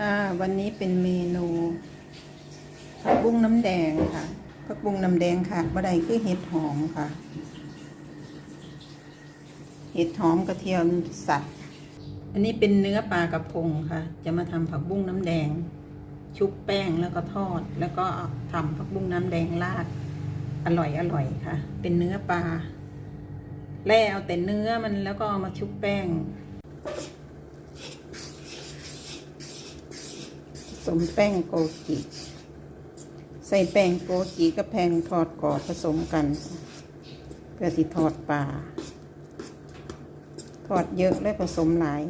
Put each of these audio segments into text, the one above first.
ค่ะวันนี้เป็นเมนูผักบุ้งน้ำแดงค่ะผักบุ้งน้ำแดงค่ะบะไดคือเห็ดหอมค่ะ เห็ดหอมกระเทียมสัตว์อันนี้เป็นเนื้อปลากระพงค่ะ จะมาทำผักบุ้งน้ำแดง ชุบแป้งแล้วก็ทอด แล้วก็ทำผักบุ้งน้ำแดงราดอร่อยอร่อยค่ะ เป็นเนื้อปลา แล่เอาแต่เนื้อมันแล้วก็เอามาชุบแป้ง สมแป้งโกกิ ใส่แป้งโกกิกับแป้งทอดกรอบผสมกัน เพื่อสิทอดปลาทอดเยอะและผสมหลาย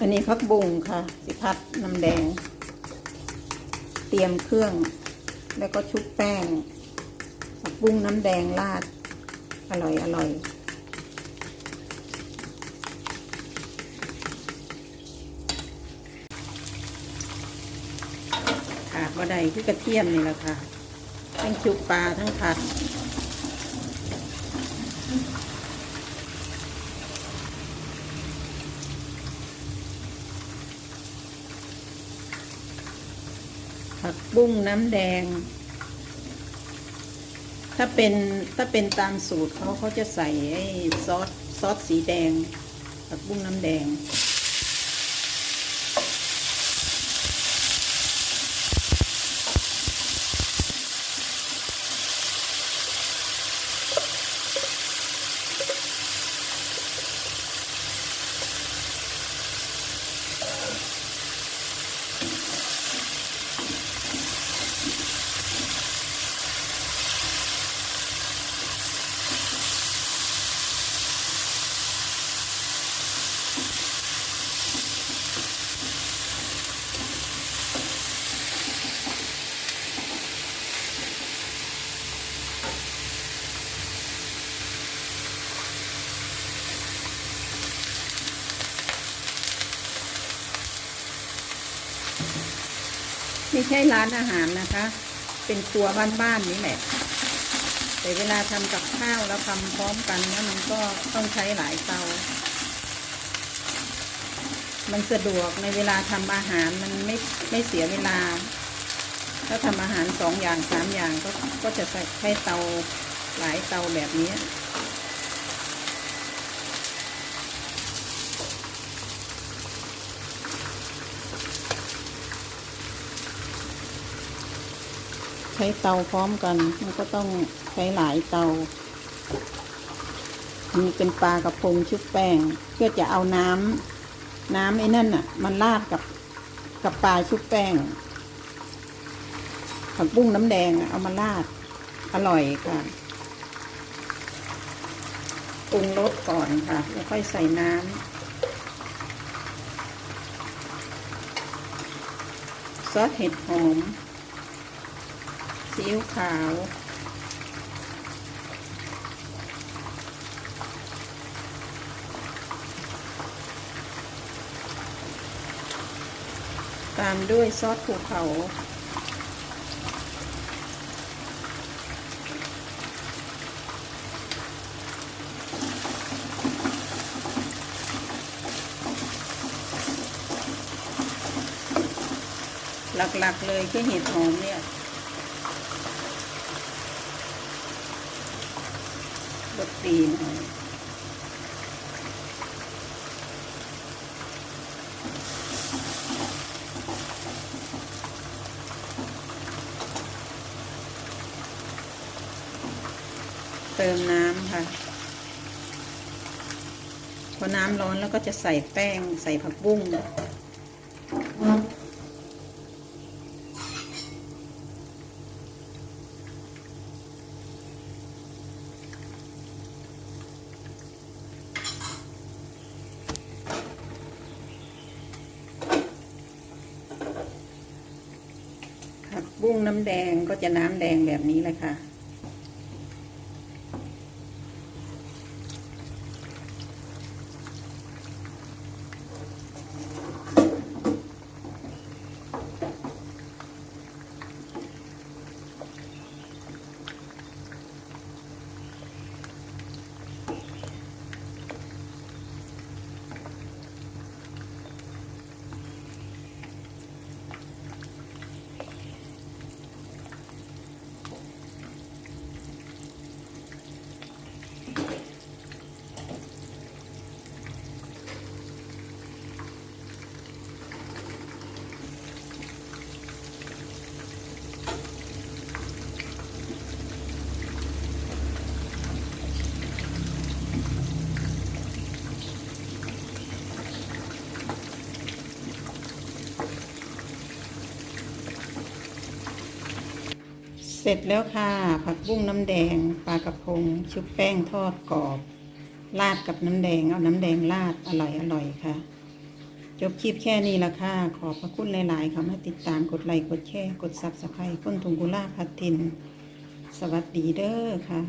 อันนี้พักบุงค่ะ สิพัดน้ำแดง เตรียมเครื่อง แล้วก็ชุบแป้งผักบุ้งน้ำแดงราด อร่อยอร่อย ขาดว่าใดคือกระเทียมนี่แหละค่ะ ทั้งชุบปลาทั้งผัดผักบุ้งน้ำแดง ถ้าเป็นถ้าเป็นตามสูตรเขาเขาจะใส่ไอ้ซอสซอสสีแดง ผักบุ้งน้ำแดง ไม่ใช่ร้านอาหารนะคะ เป็นครัวบ้านๆนี่แหละ แต่เวลาทำกับข้าวแล้วทำพร้อมกันนี่ยมันก็ต้องใช้หลายเตา มันสะดวกในเวลาทำอาหารมันไม่ไม่เสียเวลา ถ้าทำอาหารสองอย่างสามอย่างก็ก็จะใช้ใช้เตาหลายเตาแบบนี้ ใช้เตาพร้อมกัน มันก็ต้องใช้หลายเตามีเป็นปลากระพงชุบแป้ง เพื่อจะเอาน้ำน้ำไอ้นั่นน่ะ มันราดกับกับปลาชุบแป้งผักบุ้งน้ำแดงอะเอามาราด อร่อยค่ะปรุงรสก่อนค่ะแล้วค่อยใส่น้ำซอสเห็ดหอม ซีอิ๊วขาว ตามด้วยซอสภูเขาหลักๆเลยคือเห็ดหอมเนี่ย บดตีนเติมน้ำค่ะ พอน้ำร้อนแล้วก็จะใส่แป้งใส่ผักบุ้ง กุ้งน้ำแดงก็จะน้ำแดงแบบนี้เลยค่ะ ร็จแล้วค่ะ ผักบุ้งน้ำแดงปลากระพง ชุบแป้งทอดกรอบ ราดกับน้ำแดง เอาน้ำแดงราดอร่อยอร่อยค่ะ จบคลิปแค่นี้ละค่ะ ขอบพระคุณหลาย ๆ ค่ะมาติดตามกดไลค์กดแชร์กดซับสไครต์คนทุงกุล่าพัดทิน สวัสดีเด้อค่ะ